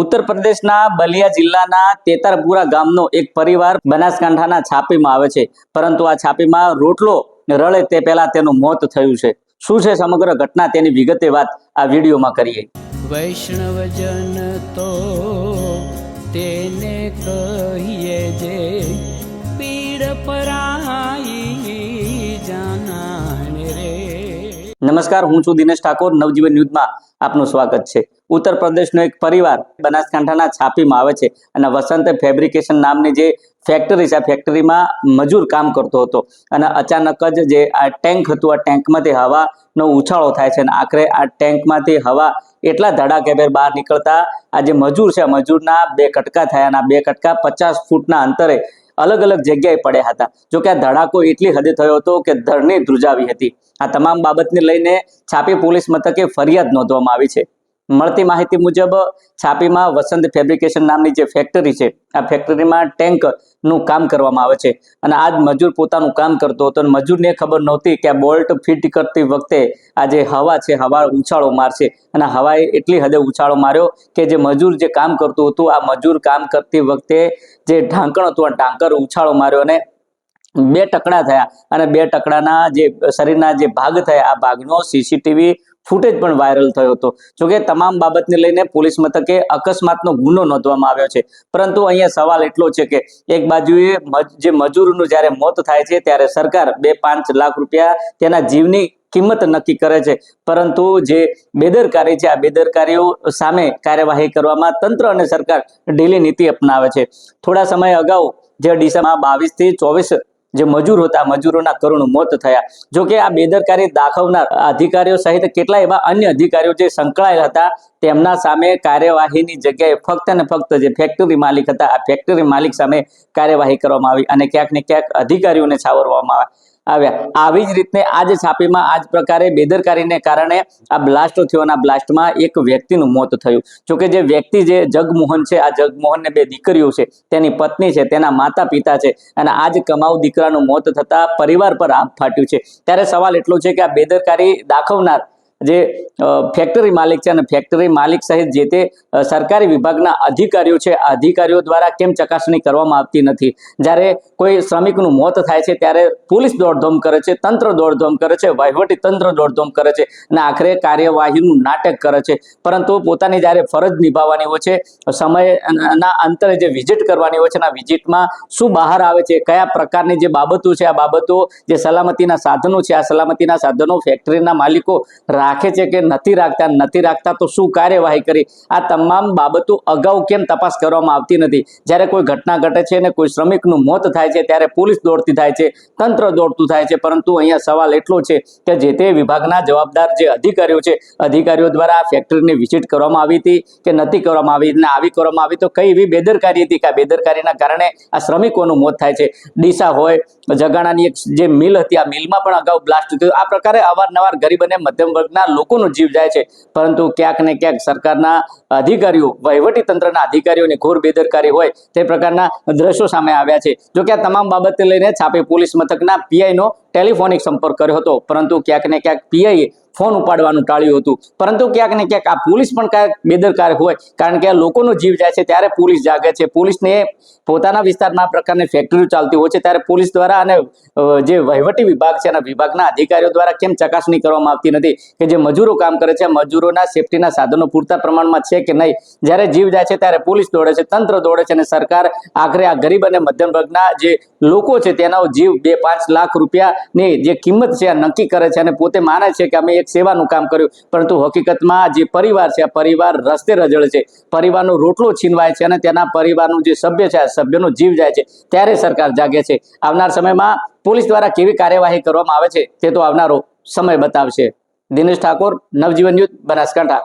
ઉત્તર પ્રદેશના બલિયા જિલ્લાના તેતરપુરા ગામનો એક પરિવાર બનાસકાંઠાના છાપીમાં આવે છે. પરંતુ આ છાપીમાં રોટલો રળે તે પહેલા તેનું મોત થયું છે. શું છે સમગ્ર ઘટના તેની વિગતે વાત આ વિડીયોમાં કરીએ. વૈષ્ણવજન તો તેને કહીએ જે પીડ પરાઈ નમસ્કાર, હું છું દિનેશ ઠાકોર, નવજીવન ન્યૂઝમાં આપનું સ્વાગત છે. ઉત્તર પ્રદેશનો એક પરિવાર બનાસકાંઠાના છાપીમાં આવે છે અને વસંત ફેબ્રિકેશન નામની જે ફેક્ટરી છે, આ ફેક્ટરીમાં મજૂર કામ કરતો હતો અને અચાનક જ જે આ ટેન્ક હતું, આ ટેન્કમાંથી હવાનો ઉછાળો થાય છે અને આખરે આ ટેન્કમાંથી હવા એટલા ધડાકેભેર બહાર નીકળતા આ જે મજૂર છે મજૂરના બે કટકા થયા અને આ બે કટકા પચાસ ફૂટના અંતરે અલગ અલગ જગ્યાએ પડ્યા હતા. જો કે આ ધડાકો એટલી હદે થયો હતો કે ધરને ધ્રુજાવી હતી. આ તમામ બાબતને લઈને છાપી પોલીસ મથકે ફરિયાદ નોંધવામાં આવી છે. મળતી માહિતી મુજબ છાપીમાં વસંત ફેબ્રિકેશન નામની જે ફેક્ટરી છે, આ ફેક્ટરીમાં ટેન્કનું કામ કરવામાં આવે છે. અને આ મજૂર પોતાનું કામ કરતો હતો અને મજૂરને ખબર નહોતી કે આ બોલ્ટ ફિટ કરતી વખતે આ જે હવા છે, હવા ઉછાળો મારશે. અને હવાએ એટલી હદે ઉછાળો માર્યો કે જે મજૂર જે કામ કરતું હતું, આ મજૂર કામ કરતી વખતે જે ઢાંકણ હતું, આ ઢાંકર ઉછાળો માર્યો અને બે ટકડા થયા. અને બે ટકડાના જે શરીરના જે ભાગ થયા, આ ભાગનો સીસીટીવી ફૂટેજ પણ વાયરલ થયો હતો. જોકે તમામ બાબતને લઈને પોલીસ મથકે અકસ્માતનો ગુનો નોંધવામાં આવ્યો છે. પરંતુ અહીંયા સવાલ એટલો છે કે એક બાજુએ જે મજૂરનું જ્યારે મોત થાય છે, ત્યારે સરકાર બે પાંચ લાખ રૂપિયા તેના જીવની કિંમત નક્કી કરે છે. પરંતુ જે બેદરકારી છે, આ બેદરકારીઓ સામે કાર્યવાહી કરવામાં તંત્ર અને સરકાર ઢીલી નીતિ અપનાવે છે. થોડા સમય અગાઉ જે ડીસામાં બાવીસથી ચોવીસ જે મજૂર હતા, મજૂરોના કરુણ મોત થયા. જોકે આ બેદરકારી દાખવનાર અધિકારીઓ સહિત કેટલાય એવા અન્ય અધિકારીઓ જે સંકળાયેલા હતા, તેમના સામે કાર્યવાહીની જગ્યાએ ફક્ત ને ફક્ત જે ફેક્ટરી માલિક હતા, આ ફેક્ટરી માલિક સામે કાર્યવાહી કરવામાં આવી અને ક્યાંક ને ક્યાંક અધિકારીઓને છાવરવામાં આવ્યા. આવ્યા. આવી જ રીતને આ જ છાપીમાં આ જ પ્રકારે બેદરકારીને કારણે આ બ્લાસ્ટ થયોના બ્લાસ્ટમાં એક વ્યક્તિનું મોત થયું. જોકે જે વ્યક્તિ જે જગમોહન છે, આ જગમોહનને બે દીકરીઓ છે, તેની પત્ની છે, તેના માતા પિતા છે અને આ જ કમાઉ દીકરાનું મોત થતા પરિવાર પર આપ ફાટ્યું છે. ત્યારે સવાલ એટલો છે કે આ બેદરકારી દાખવનાર જે ફેક્ટરી માલિક છે અને ફેક્ટરી માલિક સહિત જે તે સરકારી વિભાગના અધિકારીઓ છે અધિકારીઓ દ્વારા કેમ ચકાસણી કરવામાં આવતી નથી? જ્યારે કોઈ શ્રમિકનું મોત થાય છે, ત્યારે પોલીસ દોડધામ કરે છે, તંત્ર દોડધામ કરે છે, વહીવટી તંત્ર દોડધામ કરે છે અને આખરે કાર્યવાહીનું નાટક કરે છે. પરંતુ પોતાની જ્યારે ફરજ નિભાવવાની હોય છે, સમયના અંતરે જે વિઝિટ કરવાની હોય છે એના વિઝિટમાં શું બહાર આવે છે, કયા પ્રકારની જે બાબતો છે, આ બાબતો જે સલામતીના સાધનો છે, આ સલામતીના સાધનો ફેક્ટરીના માલિકો રાખે છે કે નથી રાખતા નથી રાખતા તો શું કાર્યવાહી કરી? આ તમામ બાબતો અગાઉ કેમ તપાસ કરવામાં આવતી નથી? જ્યારે કોઈ ઘટના ઘટે છે અને કોઈ શ્રમિકનું મોત થાય છે, ત્યારે પોલીસ દોડતી થાય છે, તંત્ર દોડતું થાય છે, પરંતુ અહીંયા સવાલ એટલો છે કે જે તે વિભાગના જવાબદાર જે અધિકારીઓ છે, અધિકારીઓ દ્વારા આ ફેક્ટરીની વિઝિટ કરવામાં આવી હતી કે નથી કરવામાં આવી? અને આવી કરવામાં આવી તો કઈ એવી બેદરકારી હતી કે આ બેદરકારીના કારણે આ શ્રમિકોનું મોત થાય છે? ડીસા હોય, જગાણાની એક જે મિલ હતી, આ મિલમાં પણ અગાઉ બ્લાસ્ટ થયું આ પ્રકારે અવારનવાર ગરીબ અને મધ્યમ વર્ગના લોકોનો જીવ જાય છે. પરંતુ ક્યાંક ને ક્યાંક સરકારના અધિકારીઓ વહીવટી તંત્રના અધિકારીઓની ઘોર બેદરકારી હોય તે પ્રકારના દ્રશ્યો સામે આવ્યા છે. જો કે આ તમામ બાબતે લઈને છાપે પોલીસ મથકના પીઆઈનો ટેલિફોનિક સંપર્ક કર્યો હતો. પરંતુ ક્યાંક ને ક્યાંક પીઆઈએ ફોન ઉપાડવાનું ટાળ્યું હતું. પરંતુ ક્યાંક ને ક્યાંક આ પોલીસ પણ ક્યાંક બેદરકાર હોય. કારણ કે આ લોકોનો જીવ જાય છે ત્યારે પોલીસ જાગે છે. પોલીસને પોતાના વિસ્તારમાં આ પ્રકારની ફેક્ટરીઓ ચાલતી હોય છે ત્યારે પોલીસ દ્વારા અને જે વહીવટી વિભાગ છે એના વિભાગના અધિકારીઓ દ્વારા કેમ ચકાસણી કરવામાં આવતી નથી કે જે મજૂરો કામ કરે છે મજૂરોના સેફટીના સાધનો પૂરતા પ્રમાણમાં છે કે નહીં? જ્યારે જીવ જાય છે ત્યારે પોલીસ દોડે છે, તંત્ર દોડે છે અને સરકાર આખરે આ ગરીબ અને મધ્યમ વર્ગના જે લોકો છે તેનો જીવ બે પાંચ લાખ રૂપિયાની જે કિંમત છે નક્કી કરે છે અને પોતે માને છે કે અમે એક સેવાનું કામ કર્યું. પરંતુ હકીકતમાં જે પરિવાર છે, આ પરિવાર રસ્તે રજળે છે. પરિવારનો રોટલો છીનવાય છે અને તેના પરિવારનું જે સભ્ય છે સભ્યનો જીવ જાય છે. ત્યારે સરકાર જાગે છે. આવનાર સમયમાં પોલીસ દ્વારા કેવી કાર્યવાહી કરવામાં આવે છે, તે તો આવનારો સમય બતાવશે. દિનેશ ઠાકોર, નવજીવન ન્યૂઝ બનાસકાંઠા.